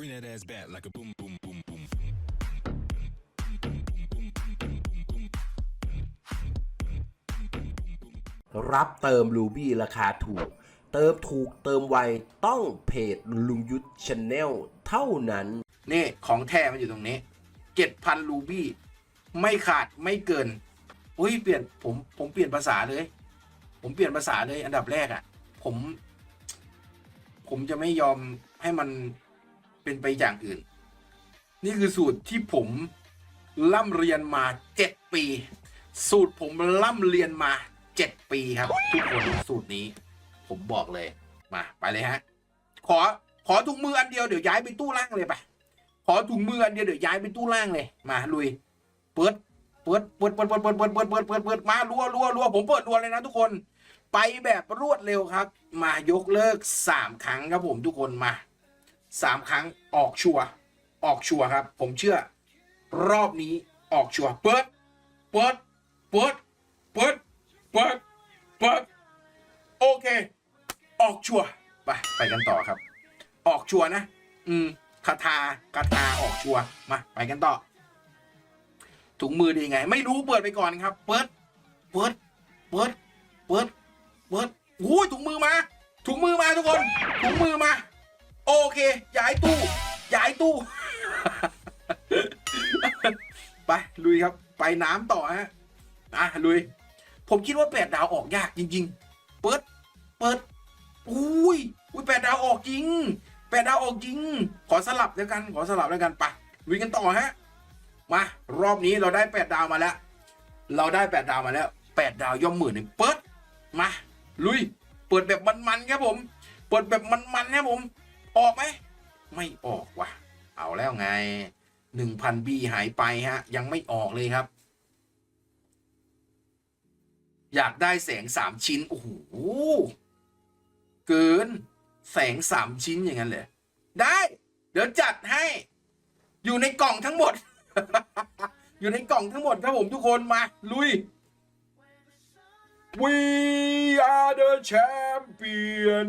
Bring that ass back like a boom, boom, boom, boom. รับเติมรูบี้ราคาถูก เติมถูกเติมไวต้องเพจลุงยุทธชาแนลเท่านั้น นี่ของแท้มันอยู่ตรงนี้เจ็ดพันรูบี้ไม่ขาดไม่เกินอุ้ยเปลี่ยนผมผมเปลี่ยนภาษาเลย ผมเปลี่ยนภาษาเลยอันดับแรกอะ่ะ ผม ผมจะไม่ยอมให้มัน เป็นไปอย่างอื่น นี่คือสูตรที่ผมล่ำเรียนมาเจ็ดปี สูตรผมล่ำเรียนมาเจ็ดปีครับ ทุกคนสูตรนี้ ผมบอกเลยมาไปเลยฮะ ขอขอถุงมืออันเดียวเดี๋ยวย้ายไปตู้ล่างเลยไปขอถุงมืออันเดียวเดี๋ยวย้ายไปตู้ล่างเลยมาลุย เปิดเปิดเปิดเปิดเปิดเปิดเปิดเปิดเปิดเปิดเปิดมารัวรัวรัวผมเปิดรัวเลยนะทุกคน ไปแบบรวดเร็วครับ มายกเลิกสามครั้งครับผมทุกคนมา สามครั้งออกชัวร์ออกชัวร์ครับ ผมเชื่อ รอบนี้ออกชัวร์เปิดเปิดเปิดเปิดเปิดเปิดโอเค ออกชัวร์ไปไปกันต่อครับ ออกชัวร์นะ อืมคาถาคาถาออกชัวร์มา ไปกันต่อ ถุงมือดีไง ไม่รู้เปิดไปก่อนครับ เปิดเปิดเปิดเปิดเปิดโอ้ยถุงมือมา ถุงมือมาทุกคน ถุงมือมา โอเค ย้ายตู้ ย้ายตู้ ไปลุยครับ ไปน้ำต่อฮะอะลุย ผมคิดว่าแปดดาวออกยากจริง ๆ เปิด เปิด อุ้ย อุ้ยแปดดาวออกจริงแปดดาวออกจริง ขอสลับแล้วกัน ขอสลับแล้วกันไปลุยกันต่อฮะ มา รอบนี้เราได้แปดดาวมาแล้ว เราได้แปดดาวมาแล้วแปดดาวย่อมหมื่นหนึ่งเปิด มา ลุย เปิดแบบมันๆครับผม เปิดแบบมันๆครับผม ออกไหม ไม่ออกว่ะ เอาแล้วไงหนึ่งพันบีหายไปฮะ ยังไม่ออกเลยครับ อยากได้แสงสามชิ้น โอ้โห เกิน แสงสามชิ้นอย่างนั้นเลย ได้ เดี๋ยวจัดให้ อยู่ในกล่องทั้งหมด อยู่ในกล่องทั้งหมดครับผมทุกคนมา ลุย We are the champion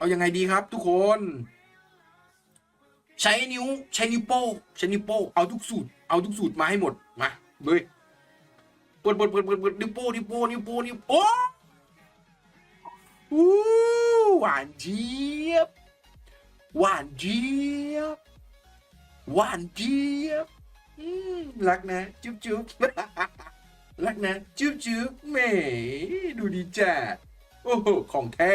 เอายังไงดีครับ ทุกคน ใช้นิ้วใช้นิ้วโป้งใช้นิ้วโป้งเอาทุกสูตรเอาทุกสูตรมาให้หมดมาเลยเปิดเปิดเปิดเปิดเปิดนิ้วโป้นิ้วโป้นิ้วโป้นิ้วโอ้อู้หวานเจี๊ยบหวานเจี๊ยบหวานเจี๊ยบอืมรักนะจุ๊บจุ๊บรักนะจุ๊บจุ๊บแหมดูดีจ้ะโอ้โหของแท้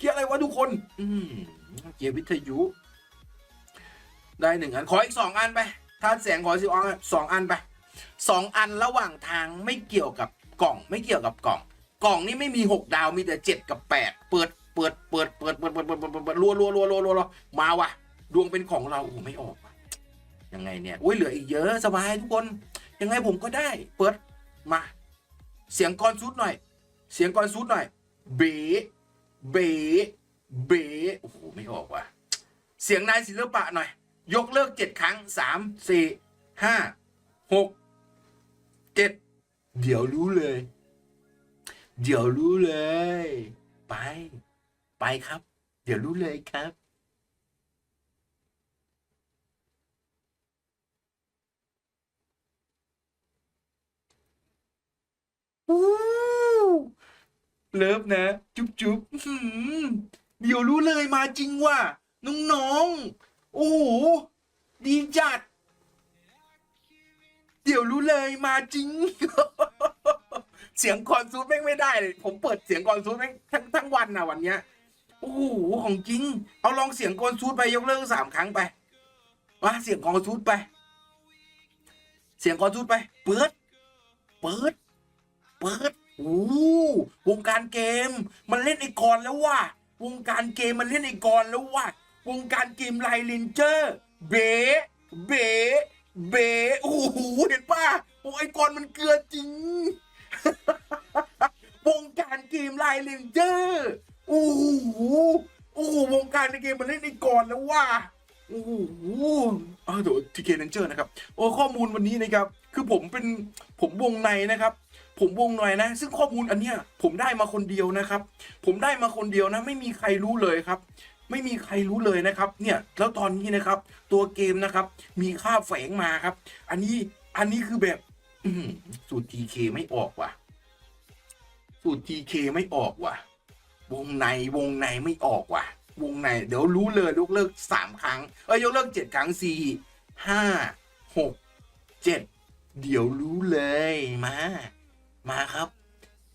เกียร์อะไรวะทุกคน อืมเกียร์วิทยุ ได้หนึ่งอัน ขออีกสองอันไปถ้าแสงขอสิอองสองอันไปสองอันระหว่างทางไม่เกี่ยวกับกล่อง ไม่เกี่ยวกับกล่อง กล่องนี่ไม่มีหกดาวมีแต่เจ็ดกับแปดเปิดเปิดเปิดเปิดเปิดเปิดเปิดเปิดเปิดรัวรัวรัวรัวรัวมาว่ะ ดวงเป็นของเราโอ้ไม่ออกยังไงเนี่ยอุ้ยเหลืออีกเยอะสบายทุกคน ยังไงผมก็ได้ เปิดมา เสียงกรอนซุดหน่อย เสียงกรอนซุดหน่อยเบ เบ๋เบ๋โอ้โหไม่ออกว่ะ เสียงนายศิลปะหน่อย ยกเลิกเจ็ดครั้งสามสี่ห้าหกเจ็ดเดี๋ยวรู้เลย เดี๋ยวรู้เลย ไป ไปครับ เดี๋ยวรู้เลยครับอู้ เลิฟนะ จุ๊บจุ๊บเดี๋ยวรู้เลยมาจริงว่ะน้องโอ้โห ดีจัด เดี๋ยวรู้เลยมาจริง เสียงคอนซูดแม่งไม่ได้เลย ผมเปิดเสียงคอนซูดแม่งทั้งทั้งวันนะวันเนี้ย โอ้โห ของจริง เอาลองเสียงคอนซูดไปยกเลิกสามครั้งไปมาเสียงคอนซูดไป เสียงคอนซูดไป เปิด เปิด เปิด โอ้วงการเกมมันเล่นไอ้กรแล้วว่ะวงการเกมมันเล่นไอ้กรแล้วว่ะวงการเกมไลลินเจอร์ เบ๋เบ๋เบ๋โอ้โหเห็นป่ะโอ้ไอ้กรมันเกลือจริงวงการเกมไลลินเจอร์โอ้โหโอ้โหวงการในเกมมันเล่นไอ้กรแล้วว่ะโอ้โหอ่าเดี๋ยวทีเคนันเจอร์นะครับ โอ้ข้อมูลวันนี้นะครับ คือผมเป็นผมวงในนะครับ ผมวงในนะ ซึ่งข้อมูลอันเนี้ยผมได้มาคนเดียวนะครับ ผมได้มาคนเดียวนะ ไม่มีใครรู้เลยครับ ไม่มีใครรู้เลยนะครับ เนี่ยแล้วตอนนี้นะครับ ตัวเกมนะครับ มีค่าแฝงมาครับ อันนี้อันนี้คือแบบสูตร TK ไม่ออกว่ะ สูตร TK ไม่ออกว่ะ วงในวงในไม่ออกว่ะ วงในเดี๋ยวรู้เลยยกเลิกสามครั้งเอ้ยยกเลิกเจ็ดครั้งสี่ห้าหกเจ็ดเดี๋ยวรู้เลยมา มาครับ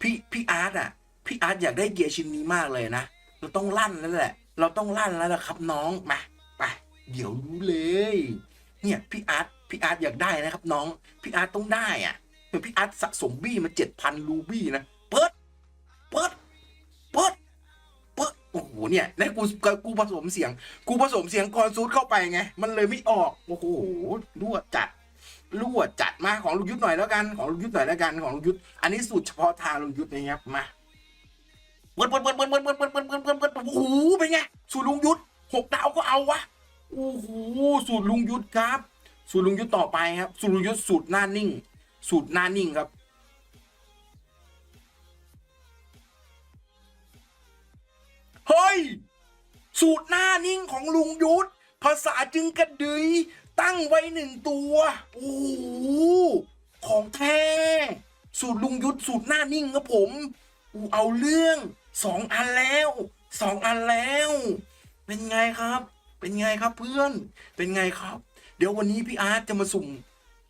พี่พี่อาร์ตอะ พี่อาร์ตอยากได้เกียร์ชิ้นนี้มากเลยนะ เราต้องลั่นแล้วแหละ เราต้องลั่นแล้วละครับน้อง มาไปเดี๋ยวรู้เลย เนี่ยพี่อาร์ตพี่อาร์ตอยากได้นะครับ น้อง พี่อาร์ตต้องได้อะเหมือนพี่อาร์ตสะสมบี้มาเจ็ดพันรูบี้นะ เปิด เปิด เปิด เปิด โอ้โห เนี่ยในกูกูผสมเสียง กูผสมเสียงคอนซูดเข้าไปไง มันเลยไม่ออก โอ้โหรั่วจัด รั่วจัดมาของลุงยุทธหน่อยแล้วกันของลุงยุทธหน่อยแล้วกันของลุงยุทธอันนี้สูตรเฉพาะทางลุงยุทธนะครับมาเปิดเปิดเปิดเปิดเปิดเปิดเปิดเปิดเปิดเปิดเปิดโอ้โหเป็นไงสูตรลุงยุทธหกดาวก็เอาวะโอ้โหสูตรลุงยุทธครับ สูตรลุงยุทธต่อไปครับ สูตรลุงยุทธสูตรหน้านิ่ง สูตรหน้านิ่งครับเฮ้ยสูตรหน้านิ่งของลุงยุทธภาษาจึงกระดืย ตั้งไว้หนึ่งตัว โอ้โหของแท้ สูตรลุงยุทธสูตรหน้านิ่งครับผมอูเอาเรื่องสองอันแล้วสองอันแล้ว เป็นไงครับ เป็นไงครับเพื่อน เป็นไงครับ เดี๋ยววันนี้พี่อาร์ตจะมาสุ่ม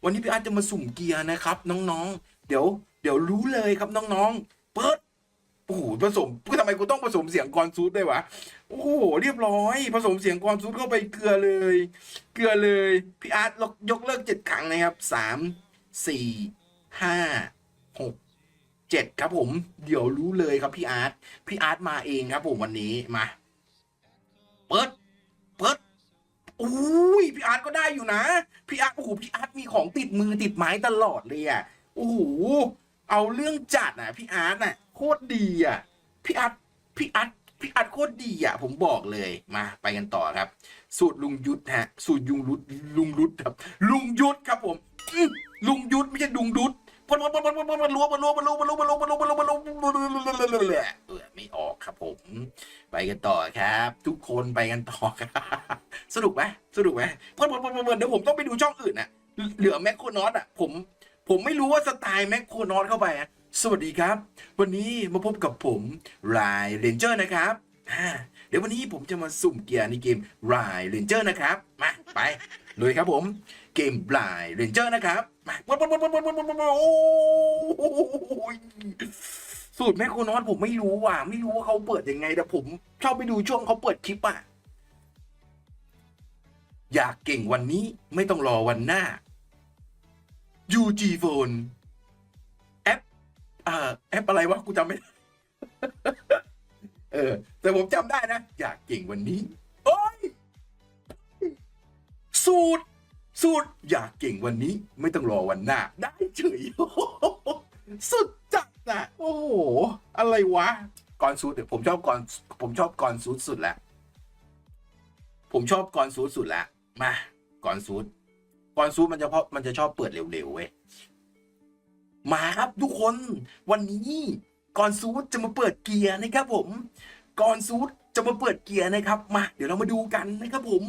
วันนี้พี่อาร์ตจะมาสุ่มเกียร์นะครับ น้องๆ เดี๋ยว เดี๋ยวรู้เลยครับน้องๆ เปิด โอ้โหผสมทำไมกูต้องผสมเสียงกรซูดด้วยวะโอ้โหเรียบร้อย ผสมเสียงกรซูดเข้าไปเกลือเลย เกลือเลยพี่อาร์ตยกเลิกเจ็ดครั้งนะครับสามสี่ห้าหกเจ็ดครับผม เดี๋ยวรู้เลยครับพี่อาร์ตพี่อาร์ตมาเองครับผมวันนี้มาเปิดเปิดอุ้ยพี่อาร์ตก็ได้อยู่นะพี่อาร์ตโอ้โหพี่อาร์ตมีของติดมือติดไม้ตลอดเลยอะโอ้โหเอาเรื่องจัดอะพี่อาร์ตอะ โคตรดีอะพี่อาร์ตพี่อาร์ตพี่อาร์ตโคตรดีอะผมบอกเลยมาไปกันต่อครับ สูตรลุงยุทธฮะ สูตรยุงรุดลุงรุดครับ ลุงยุทธครับผมลุงยุทธไม่ใช่ลุงดุดปนปนปนปนปนปนรัวปนรัวปนรัวปนรัวปนรัวปนรัวปนรัวปนรัวเออไม่ออกครับผม ไปกันต่อครับ ทุกคนไปกันต่อครับสนุกไหมสนุกไหมเพื่อนเพื่อนเพื่อนเดี๋ยวผมต้องไปดูช่องอื่นนะเหลือแมคโครนอตอะผม ผมไม่รู้ว่าสไตล์แมคโครนอตเข้าไปอะ สวัสดีครับ วันนี้มาพบกับผมรายเรนเจอร์นะครับเดี๋ยววันนี้ผมจะมาสุ่มเกียร์ในเกมรายเรนเจอร์นะครับ มาไปเลยครับผมเกมรายเรนเจอร์นะครับมาสูตรแม่โคนอตผมไม่รู้ว่ะไม่รู้ว่าเขาเปิดยังไงแต่ผมชอบไปดูช่วงเขาเปิดคลิปอะอยากเก่งวันนี้ไม่ต้องรอวันหน้า UG Phone อ่าแอปอะไรวะกูจำไม่ได้เออ แต่ผมจำได้นะ อยากเก่งวันนี้ โอ้ยสูตร สูตร อยากเก่งวันนี้ ไม่ต้องรอวันหน้า ได้เฉยสุดจัดนะโอ้โห อะไรวะก่อนสูตรเดี๋ยวผมชอบก่อนผมชอบก่อนสูตรสุดแล้วผมชอบก่อนสูตรสุดแล้วมาก่อนสูตรก่อนซูดมันจะเพราะมันจะชอบเปิดเร็วๆเว้ย มาครับทุกคนวันนี้ก่อนซูดจะมาเปิดเกียร์นะครับผมก่อนซูดจะมาเปิดเกียร์นะครับมา เดี๋ยวเรามาดูกันนะครับผม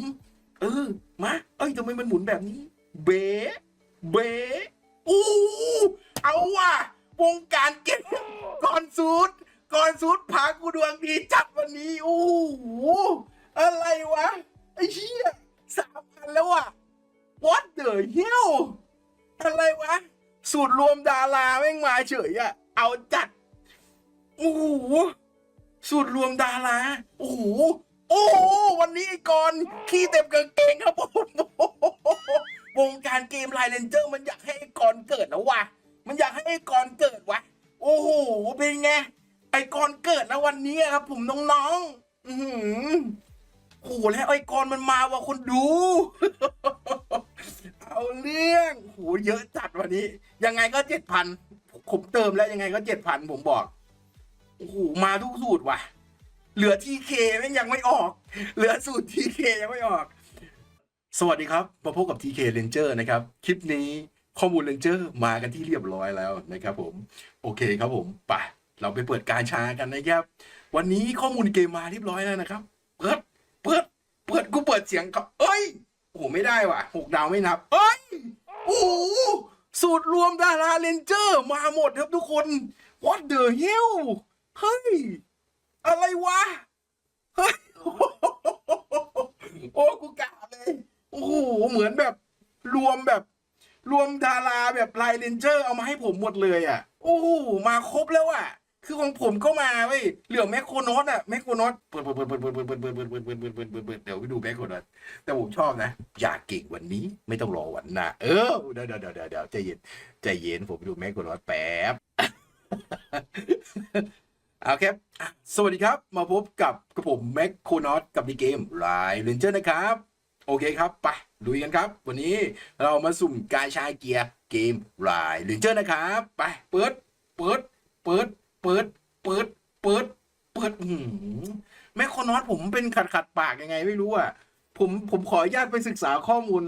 เออมาเอ้ยทำไมมันหมุนแบบนี้ เบ๋เบ๋อู้เอาว่ะวงการเก็บก่อนซูดก่อนซูดพากูดวงดีจัดวันนี้โอ้อะไรวะไอ้เหี้ย the hell อะไรวะ สูตรรวมดาราแม่งมาเฉยอะเอาจัด โอ้โห สูตรรวมดารา โอ้โห โอ้โห วันนี้ไอกรณ์ขี้เต็มกางเกงครับผมวงการเกมไลน์เลนเจอร์มันอยากให้ไอกรณ์เกิดแล้ววะ มันอยากให้ไอกรณ์เกิดวะ โอ้โห เป็นไง ไอกรณ์เกิดแล้ววันนี้ครับผมน้องๆ อือ โอ้โหแล้วไอ้กรมันมาว่ะคนดู เอาเรื่องโหเยอะจัดวันนี้ ยังไงก็เจ็ดพันผมเติมแล้วยังไงก็เจ็ดพันผมบอกโอ้โหมาทุกสูตรว่ะ เหลือทีเคม่งยังไม่ออก เหลือสูตรทีเคยังไม่ออก สวัสดีครับ มาพบกับ TK Ranger นะครับ คลิปนี้ข้อมูล Ranger มากันที่เรียบร้อยแล้วนะครับผม โอเคครับผมไปเราไปเปิดการช้ากันนะครับ วันนี้ข้อมูลเกมมาเรียบร้อยแล้วนะครับเปิด เปิด เปิดกูเปิดเสียงเขาเอ้ยโอ้โหไม่ได้ว่ะหกดาวไม่นับ เอ้ยโอ้โหสูตรรวมดาราเลนเจอร์มาหมดครับทุกคน What the hell เฮ้ย อะไรวะ เฮ้ย โอ้กูกะเลย โอ้โห เหมือนแบบ รวมแบบ รวมดาราแบบไลน์เลนเจอร์เอามาให้ผมหมดเลยอะ โอ้โห มาครบแล้วอะ คือของผมก็มาเว้ยเหลือแมคโครโนตอะแมคโครโนตเปิดเปิดเปิดเปิดเปิดเปิดเปิดเปิดเปิดเปิดเปิดเปิดเปิดเปิดเปิดเดี๋ยวไปดูแมคโครโนตแต่ผมชอบนะ อยากเก่งวันนี้ไม่ต้องรอวันหน้าเออเดี๋ยวเดี๋ยวเดี๋ยวเดี๋ยวใจเย็นใจเย็นผมไปดูแมคโครโนตแป๊บโอเคอะสวัสดีครับ มาพบกับกับผมแม็กโคนอตกับดีเกมไลน์เลนเจอร์นะครับ โอเคครับ ไปลุยกันครับ วันนี้เรามาสุ่มกายชายเกียร์เกมไลน์เลนเจอร์นะครับ ไป เปิด เปิด เปิด เปิดเปิดเปิดเปิดหือแม็กโคนอตผมเป็นขัดขัดปากยังไงไม่รู้อะผมผมขออนุญาตไปศึกษาข้อมูล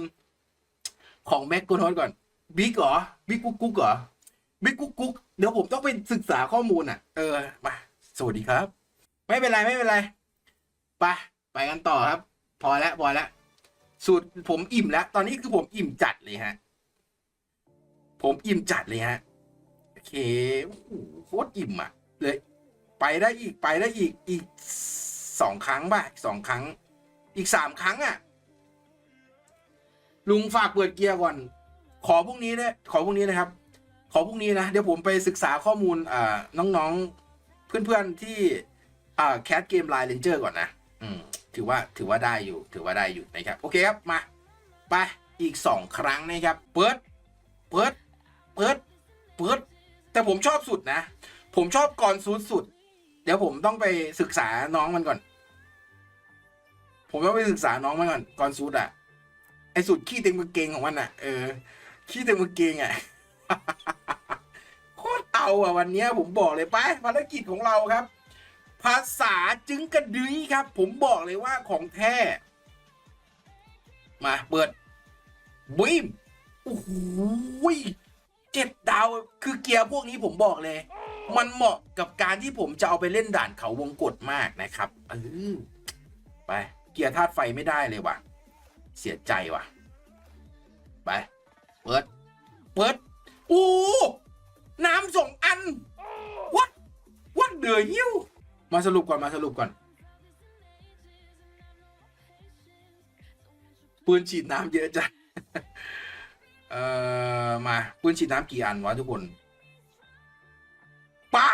ของแม็กโคนอตก่อนบิ๊กเหรอบิ๊กกุ๊กกุ๊กเหรอบิ๊กกุ๊กกุ๊กเดี๋ยวผมต้องไปศึกษาข้อมูลอะ เออมาสวัสดีครับ ไม่เป็นไรไม่เป็นไรไปไปกันต่อครับ พอแล้วพอแล้วสูตรผมอิ่มแล้ว ตอนนี้คือผมอิ่มจัดเลยฮะ ผมอิ่มจัดเลยฮะ เคโอ้โหโคตรอิ่มอะเลยไปได้อีกไปได้อีกอีกสองครั้งป่ะสองครั้ง อีกสามครั้งอะ ลุงฝากเปิดเกียร์ก่อน ขอพวกนี้นะขอพวกนี้นะครับ ขอพรุ่งนี้นะ เดี๋ยวผมไปศึกษาข้อมูลอ่าน้องๆเพื่อนๆที่อ่าแคสเกมไลน์เลนเจอร์ก่อนนะอืมถือว่าถือว่าได้อยู่ ถือว่าได้อยู่นะครับ โอเคครับมาไปอีกสองครั้งนะครับ เปิด เปิด เปิด เปิด แต่ผมชอบสุดนะ ผมชอบก่อนสุดสุด เดี๋ยวผมต้องไปศึกษาน้องมันก่อน ผมต้องไปศึกษาน้องมันก่อนก่อนสุดอะไอสุดขี้เต็มกางเกงของมันอะเออขี้เต็มกางเกงอะโคตรเอาอะวันเนี้ยผมบอกเลยไปภารกิจของเราครับ ภาษาจึงกระดื้อครับ ผมบอกเลยว่าของแท้มาเปิดบีมโอ้โห เจ็ดดาวคือเกียร์พวกนี้ผมบอกเลย มันเหมาะกับการที่ผมจะเอาไปเล่นด่านเขาวงกฏมากนะครับเออไป เกียร์ธาตุไฟไม่ได้เลยว่ะ เสียใจว่ะ ไปเปิดเปิดโอ้น้ำสองอันวัดวัดเดือหิ้วมาสรุปก่อนมาสรุปก่อนปืนฉีดน้ำเยอะจัง เอ่อ มาปืนฉีดน้ำกี่อันวะทุกคนป้า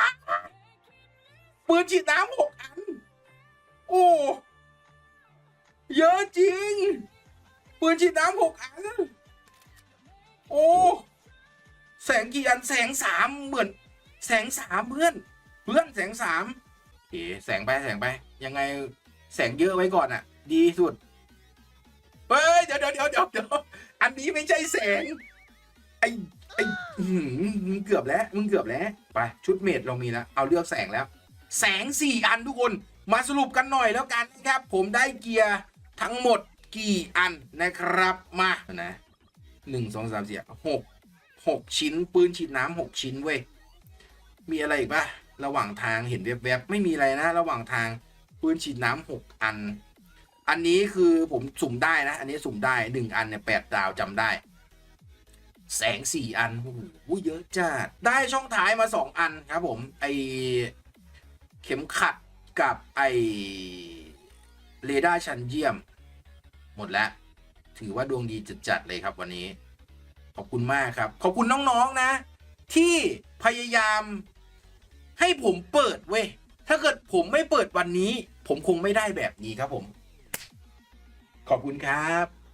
ปืนฉีดน้ำหกอัน โอ้เยอะจริง ปืนฉีดน้ำหกอัน โอ้ แสงกี่อัน แสงสามเหมือน แสงสามเพื่อน เพื่อนแสงสามโอเคแสงไปแสงไป ยังไงแสงเยอะไว้ก่อนอะดีสุด เฮ้ย เดี๋ยวเดี๋ยวเดี๋ยวเดี๋ยว อันนี้ไม่ใช่แสงไอไออื้อหือมึงเกือบแล้วมึงเกือบแล้วไปชุดเมดเรามีแล้วเอาเลือกแสงแล้ว แสงสี่อันทุกคนมาสรุปกันหน่อยแล้วกันนะครับ ผมได้เกียร์ทั้งหมดกี่อันนะครับมานะหนึ่งสองสามสี่หกหกชิ้น ปืนฉีดน้ำหกชิ้นเว้ยมีอะไรอีกปะระหว่างทางเห็นแวบๆไม่มีอะไรนะ ระหว่างทางปืนฉีดน้ำหกอัน อันนี้คือผมสุ่มได้นะ อันนี้สุ่มได้หนึ่งอันเนี่ยแปดดาวจำได้ แสงสี่อันโอ้โหเยอะจัดได้ช่องท้ายมาสองอันครับผมไอเข็มขัดกับไอเรดาร์ชั้นเยี่ยม หมดแล้ว ถือว่าดวงดีจัดๆเลยครับวันนี้ ขอบคุณมากครับ ขอบคุณน้องๆนะที่พยายามให้ผมเปิดเว้ยถ้าเกิดผมไม่เปิดวันนี้ ผมคงไม่ได้แบบนี้ครับผม ขอบคุณครับ